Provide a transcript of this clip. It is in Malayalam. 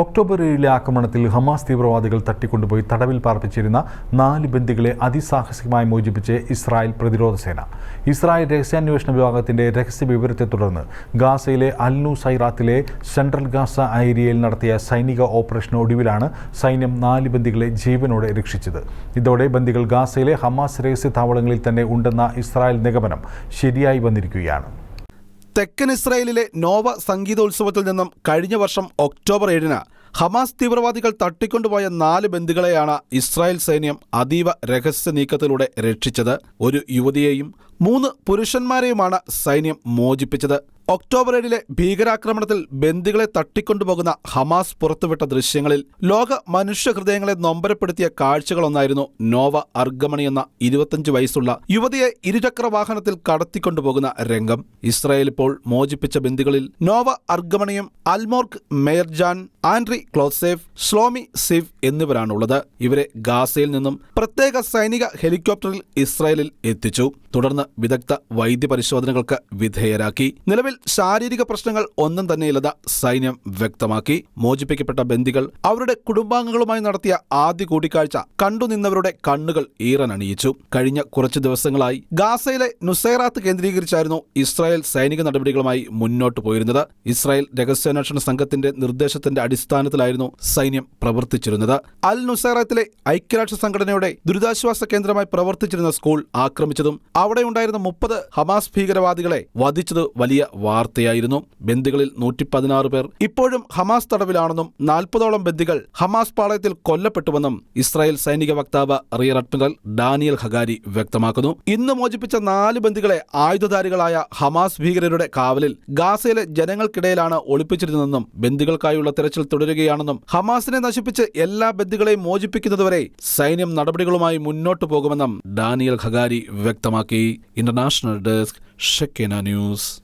ഒക്ടോബർ ഏഴിലെ ആക്രമണത്തിൽ ഹമാസ് തീവ്രവാദികൾ തട്ടിക്കൊണ്ടുപോയി തടവിൽ പാർപ്പിച്ചിരുന്ന നാല് ബന്ദികളെ അതിസാഹസികമായി മോചിപ്പിച്ച് ഇസ്രായേൽ പ്രതിരോധ സേന. ഇസ്രായേൽ രഹസ്യാന്വേഷണ വിഭാഗത്തിന്റെ രഹസ്യ വിവരത്തെ തുടർന്ന് ഗാസയിലെ അൽനു സൈറാത്തിലെ സെൻട്രൽ ഗാസ ഏരിയയിൽ നടത്തിയ സൈനിക ഓപ്പറേഷൻ ഒടുവിലാണ് സൈന്യം നാല് ബന്ദികളെ ജീവനോടെ രക്ഷിച്ചത്. ഇതോടെ ബന്ദികൾ ഗാസയിലെ ഹമാസ് രഹസ്യ താവളങ്ങളിൽ തന്നെ ഉണ്ടെന്ന ഇസ്രായേൽ നിഗമനം ശരിയായി വന്നിരിക്കുകയാണ്. തെക്കൻ ഇസ്രായേലിലെ നോവ സംഗീതോത്സവത്തിൽ നിന്നും കഴിഞ്ഞ വർഷം ഒക്ടോബർ ഏഴിന് ഹമാസ് തീവ്രവാദികൾ തട്ടിക്കൊണ്ടുപോയ നാല് ബന്ദികളെയാണ് ഇസ്രായേൽ സൈന്യം അതീവ രഹസ്യ നീക്കത്തിലൂടെ രക്ഷിച്ചത്. ഒരു യുവതിയെയും മൂന്ന് പുരുഷന്മാരെയുമാണ് സൈന്യം മോചിപ്പിച്ചത്. ഒക്ടോബർ ഏഴിലെ ഭീകരാക്രമണത്തിൽ ബന്ദികളെ തട്ടിക്കൊണ്ടുപോകുന്ന ഹമാസ് പുറത്തുവിട്ട ദൃശ്യങ്ങളിൽ ലോക മനുഷ്യ ഹൃദയങ്ങളെ നൊമ്പരപ്പെടുത്തിയ കാഴ്ചകളൊന്നായിരുന്നു നോവ അർഗമണി എന്ന ഇരുപത്തഞ്ച് വയസ്സുള്ള യുവതിയെ ഇരുചക്ര വാഹനത്തിൽ കടത്തിക്കൊണ്ടുപോകുന്ന രംഗം. ഇസ്രായേൽ ഇപ്പോൾ മോചിപ്പിച്ച ബന്ദികളിൽ നോവ അർഗമണിയും അൽമോർക്ക് മേയർജാൻ ആൻഡ്രി ക്ലോസേഫ് സ്ലോമി സിവ് എന്നിവരാണുള്ളത്. ഇവരെ ഗാസയിൽ നിന്നും പ്രത്യേക സൈനിക ഹെലികോപ്റ്ററിൽ ഇസ്രായേലിൽ എത്തിച്ചു. തുടർന്ന് വിദഗ്ധ വൈദ്യപരിശോധനകൾക്ക് വിധേയരാക്കി. നിലവിൽ ശാരീരിക പ്രശ്നങ്ങൾ ഒന്നും തന്നെയില്ലെന്ന് സൈന്യം വ്യക്തമാക്കി. മോചിപ്പിക്കപ്പെട്ട ബന്ദികൾ അവരുടെ കുടുംബാംഗങ്ങളുമായി നടത്തിയ ആദ്യ കൂടിക്കാഴ്ച കണ്ടുനിന്നവരുടെ കണ്ണുകൾ ഈറനണിയിച്ചു കഴിഞ്ഞ കുറച്ച് ദിവസങ്ങളായി ഗാസയിലെ നുസൈറാത്ത് കേന്ദ്രീകരിച്ചായിരുന്നു ഇസ്രായേൽ സൈനിക നടപടികളുമായി മുന്നോട്ട് പോയിരുന്നത്. ഇസ്രായേൽ രഹസ്യാന്വേഷണ സംഘത്തിന്റെ നിർദ്ദേശത്തിന്റെ അടിസ്ഥാനത്തിലായിരുന്നു സൈന്യം പ്രവർത്തിച്ചിരുന്നത്. അൽ നുസൈറാത്തിലെ ഐക്യരാഷ്ട്ര സംഘടനയുടെ ദുരിതാശ്വാസ കേന്ദ്രമായി പ്രവർത്തിച്ചിരുന്ന സ്കൂൾ ആക്രമിച്ചതും അവിടെയുണ്ടായിരുന്ന മുപ്പത് ഹമാസ് ഭീകരവാദികളെ വധിച്ചത് വലിയ വാർത്തയായിരുന്നു. ബന്ദികളിൽ നൂറ്റി പതിനാറ് പേർ ഇപ്പോഴും ഹമാസ് തടവിലാണെന്നും നാൽപ്പതോളം ബന്ദികൾ ഹമാസ് പാളയത്തിൽ കൊല്ലപ്പെട്ടുവെന്നും ഇസ്രായേൽ സൈനിക വക്താവ് റിയർ അഡ്മിറൽ ഡാനിയൽ ഹഗാരി വ്യക്തമാക്കുന്നു. ഇന്ന് മോചിപ്പിച്ച നാല് ബന്ദികളെ ആയുധധാരികളായ ഹമാസ് ഭീകരരുടെ കാവലിൽ ഗാസയിലെ ജനങ്ങൾക്കിടയിലാണ് ഒളിപ്പിച്ചിരുന്നതെന്നും ബന്ദികൾക്കായുള്ള തെരച്ചിൽ തുടരുകയാണെന്നും ഹമാസിനെ നശിപ്പിച്ച് എല്ലാ ബന്ദികളെയും മോചിപ്പിക്കുന്നതുവരെ സൈന്യം നടപടികളുമായി മുന്നോട്ടു പോകുമെന്നും ഡാനിയൽ ഖഗാരി വ്യക്തമാക്കി. International Desk, Shekinah News.